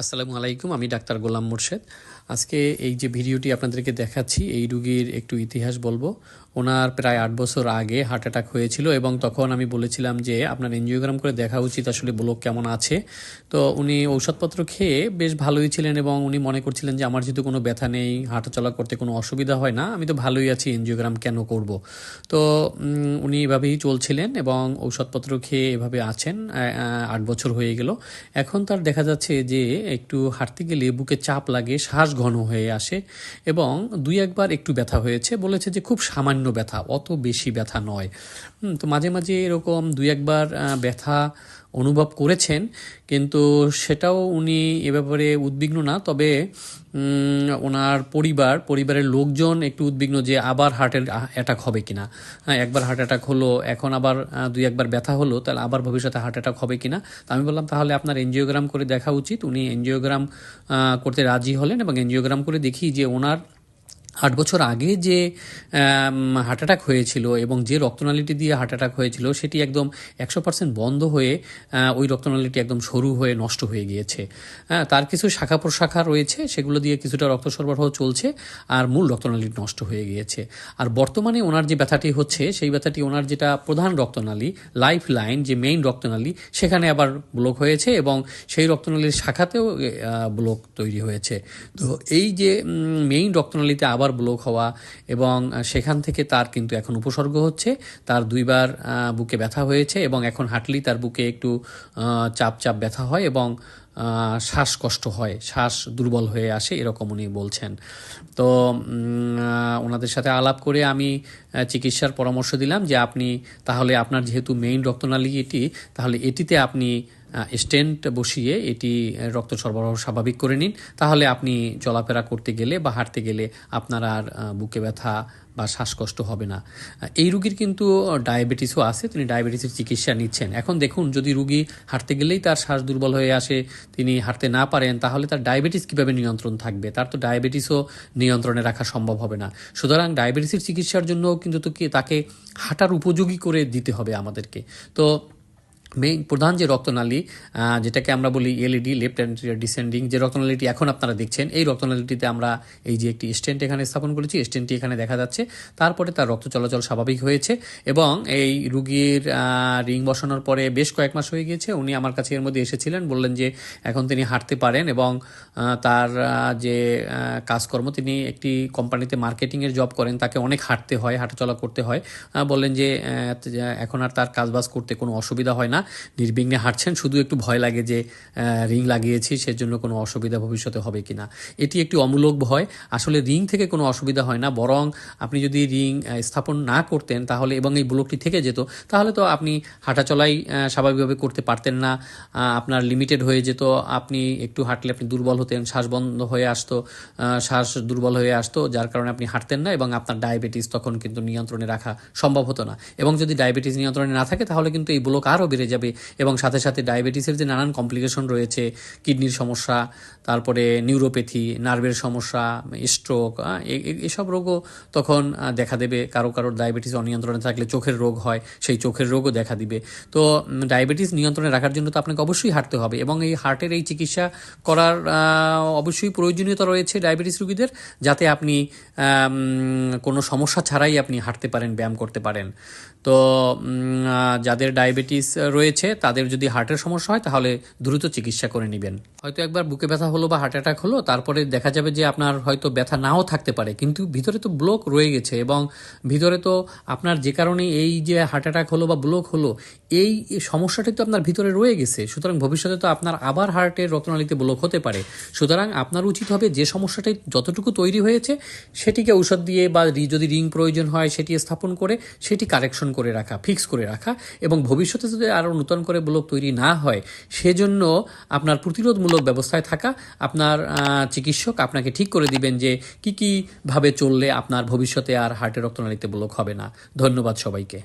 আসসালামু আলাইকুম, আমি ডাক্তার গোলাম মোর্শেদ। আজকে এই যে ভিডিওটি আপনাদেরকে দেখাচ্ছি, এই রুগীর একটু ইতিহাস বলব। ওনার প্রায় আট বছর আগে হার্ট অ্যাটাক হয়েছিল এবং তখন আমি বলেছিলাম যে আপনার এনজিওগ্রাম করে দেখা উচিত আসলে ব্লক কেমন আছে। তো উনি ঔষধপত্র খেয়ে বেশ ভালোই ছিলেন এবং উনি মনে করছিলেন যে আমার যেহেতু কোনো ব্যথা নেই হাঁটাচলা করতে কোনো অসুবিধা হয় না, আমি তো ভালোই আছি, এনজিওগ্রাম কেন করব? তো উনি এভাবেই চলছিলেন এবং ঔষধপত্র খেয়ে এভাবে আছেন আট বছর হয়ে গেল। এখন তার দেখা যাচ্ছে যে একটু হাঁটতে গেলে বুকে চাপ লাগে, শ্বাস ঘন হয়ে আসে এবং দুই একবার একটু ব্যথা হয়েছে। বলেছে যে খুব সামান্য ব্যথা, অত বেশি ব্যথা নয়। তো মাঝে মাঝে এরকম দুই একবার ব্যথা অনুভব করেছেন, কিন্তু সেটাও উনি এ ব্যাপারে উদ্বিগ্ন না। তবে ওনার পরিবার, পরিবারের লোকজন একটু উদ্বিগ্ন যে আবার হার্টের অ্যাটাক হবে কিনা। হ্যাঁ একবার হার্ট অ্যাটাক হলো, এখন আবার দুই একবার ব্যথা হলো, তাহলে আবার ভবিষ্যতে হার্ট অ্যাটাক হবে কিনা? তো আমি বললাম, তাহলে আপনার এনজিওগ্রাম করে দেখা উচিত। উনি এনজিওগ্রাম করতে রাজি হলেন এবং এনজিওগ্রাম করে দেখি যে ওনার আট বছর আগে যে হার্ট অ্যাটাক হয়েছিল এবং যে রক্তনালীটি দিয়ে হার্ট অ্যাটাক হয়েছিল, সেটি একদম একশো পার্সেন্ট বন্ধ হয়ে ওই রক্তনালীটি একদম সরু হয়ে নষ্ট হয়ে গিয়েছে। তার কিছু শাখা প্রশাখা রয়েছে, সেগুলো দিয়ে কিছুটা রক্ত সরবরাহ চলছে আর মূল রক্তনালী নষ্ট হয়ে গিয়েছে। আর বর্তমানে ওনার যে ব্যথাটি হচ্ছে, সেই ব্যথাটি ওনার যেটা প্রধান রক্তনালী লাইফ লাইন যে মেইন রক্তনালী, সেখানে আবার ব্লক হয়েছে এবং সেই রক্তনালীর শাখাতেও ব্লক তৈরি হয়েছে। তো এই যে মেইন রক্তনালীতে আবার ব্লক হওয়া এবং সেখান থেকে তার কিন্তু এখন উপসর্গ হচ্ছে। তার দুইবার বুকে ব্যথা হয়েছে এবং এখন হাঁটলেই তার বুকে একটু চাপ চাপ ব্যথা হয় এবং শ্বাসকষ্ট হয়, শ্বাস দুর্বল হয়ে আসে এরকম উনি বলছেন। তো ওনাদের সাথে আলাপ করে আমি চিকিৎসার পরামর্শ দিলাম যে আপনি তাহলে আপনার যেহেতু মেইন রক্তনালী এটি তাহলে এটিতে আপনি স্টেন্ট বসিয়ে এটি রক্ত সরবরাহ স্বাভাবিক করে নিন। তাহলে আপনি চলাফেরা করতে গেলে বা হাঁটতে গেলে আপনার আর বুকে ব্যথা বা শ্বাসকষ্ট হবে না। এই রুগীর কিন্তু ডায়াবেটিসও আছে, তিনি ডায়াবেটিসের চিকিৎসা নিচ্ছেন। এখন দেখুন, যদি রুগী হাঁটতে গেলেই তার শ্বাস দুর্বল হয়ে আসে, তিনি হাঁটতে না পারেন, তাহলে তার ডায়াবেটিস কীভাবে নিয়ন্ত্রণ থাকবে? তার তো ডায়াবেটিসও নিয়ন্ত্রণে রাখা সম্ভব হবে না। সুতরাং ডায়াবেটিসের চিকিৎসার জন্য কিন্তু তো তাকে হাঁটার উপযোগী করে দিতে হবে আমাদেরকে। তো মেইন প্রধান যে রক্তনালী যেটাকে আমরা বলি এলইডি লেফট অ্যান্টিরিয়ার ডিসেন্ডিং যে রক্তনালীটি এখন আপনারা দেখছেন, এই রক্তনালীটিতে আমরা এই যে একটি স্টেন্ট এখানে স্থাপন করেছি, স্টেন্টটি এখানে দেখা যাচ্ছে। তারপরে তার রক্ত চলাচল স্বাভাবিক হয়েছে এবং এই রুগীর রিং বসানোর পরে বেশ কয়েক মাস হয়ে গিয়েছে। উনি আমার কাছে এর মধ্যে এসেছিলেন, বললেন যে এখন তিনি হাঁটতে পারেন এবং তার যে কাজকর্ম, তিনি একটি কোম্পানিতে মার্কেটিংয়ের জব করেন, তাকে অনেক হাঁটতে হয়, হাঁটাচলা করতে হয়। বললেন যে এখন আর তার কাজবাজ করতে কোনো অসুবিধা হয় না। নির্বিঘ্নে হাঁটছেন, শুধু একটু ভয় লাগে যে রিং লাগিয়েছি, সেজন্য কোনো অসুবিধা ভবিষ্যতে হবে কি না এটি একটি অমূলক ভয়। আসলে রিং থেকে কোনো অসুবিধা হয় না, বরং আপনি যদি রিং স্থাপন না করতেন তাহলে, এবং এই ব্লকটি থেকে যেত, তাহলে তো আপনি হাঁটাচলাই স্বাভাবিকভাবে করতে পারতেন না আপনার লিমিটেড হয়ে যেত, আপনি একটু হাঁটলে আপনি দুর্বল হতেন, শ্বাস বন্ধ হয়ে আসতো শ্বাস দুর্বল হয়ে আসতো, যার কারণে আপনি হাঁটতেন না, এবং আপনার ডায়াবেটিস তখন কিন্তু নিয়ন্ত্রণে রাখা সম্ভব হতো না। এবং যদি ডায়াবেটিস নিয়ন্ত্রণে না থাকে, তাহলে কিন্তু এই ব্লক আরও বেড়ে যাবে এবং সাথে সাথে ডায়াবেটিসের যে নানান কমপ্লিকেশন রয়েছে, কিডনির সমস্যা, তারপরে নিউরোপ্যাথি, নার্ভের সমস্যা স্ট্রোক এসব রোগও তখন দেখা দেবে। কারও কারও ডায়াবেটিস অনিয়ন্ত্রণে থাকলে চোখের রোগ হয়, সেই চোখের রোগও দেখা দিবে। তো ডায়াবেটিস নিয়ন্ত্রণে রাখার জন্য তো আপনাকে অবশ্যই হাঁটতে হবে এবং এই হার্টের এই চিকিৎসা করার অবশ্যই প্রয়োজনীয়তা রয়েছে ডায়াবেটিস রোগীদের যাতে আপনি কোনো সমস্যা ছাড়াই আপনি হাঁটতে পারেন, ব্যায়াম করতে পারেন। তো যাদের ডায়াবেটিস রয়েছে, তাদের যদি হার্টের সমস্যা হয়, তাহলে দ্রুত চিকিৎসা করে নেবেন। হয়তো একবার বুকে ব্যথা হলো বা হার্ট অ্যাটাক হলো, তারপরে দেখা যাবে যে আপনার হয়তো ব্যথা নাও থাকতে পারে, কিন্তু ভিতরে তো ব্লক রয়ে গেছে এবং ভিতরে তো আপনার যে কারণে এই যে হার্ট অ্যাটাক হলো বা ব্লক হলো এই সমস্যাটি তো আপনার ভিতরে রয়ে গেছে, সুতরাং ভবিষ্যতে তো আপনার আবার হার্টের রক্তনালীতে ব্লক হতে পারে। সুতরাং আপনার উচিত হবে যে সমস্যাটি যতটুকু তৈরি হয়েছে, সেটিকে ঔষধ দিয়ে বা যদি রিং প্রয়োজন হয়, সেটি স্থাপন করে, সেটি কারেকশন করে রাখা ফিক্স করে রাখা এবং ভবিষ্যতে যদি আরও নতুন করে ব্লক তৈরি না হয়, সেজন্য আপনার প্রতিরোধমূলক ব্যবস্থায় থাকা, আপনার চিকিৎসক আপনাকে ঠিক করে দিবেন যে কি কি ভাবে চললে আপনার ভবিষ্যতে আর হার্টের রক্তনালীতে ব্লক হবে না। ধন্যবাদ সবাইকে।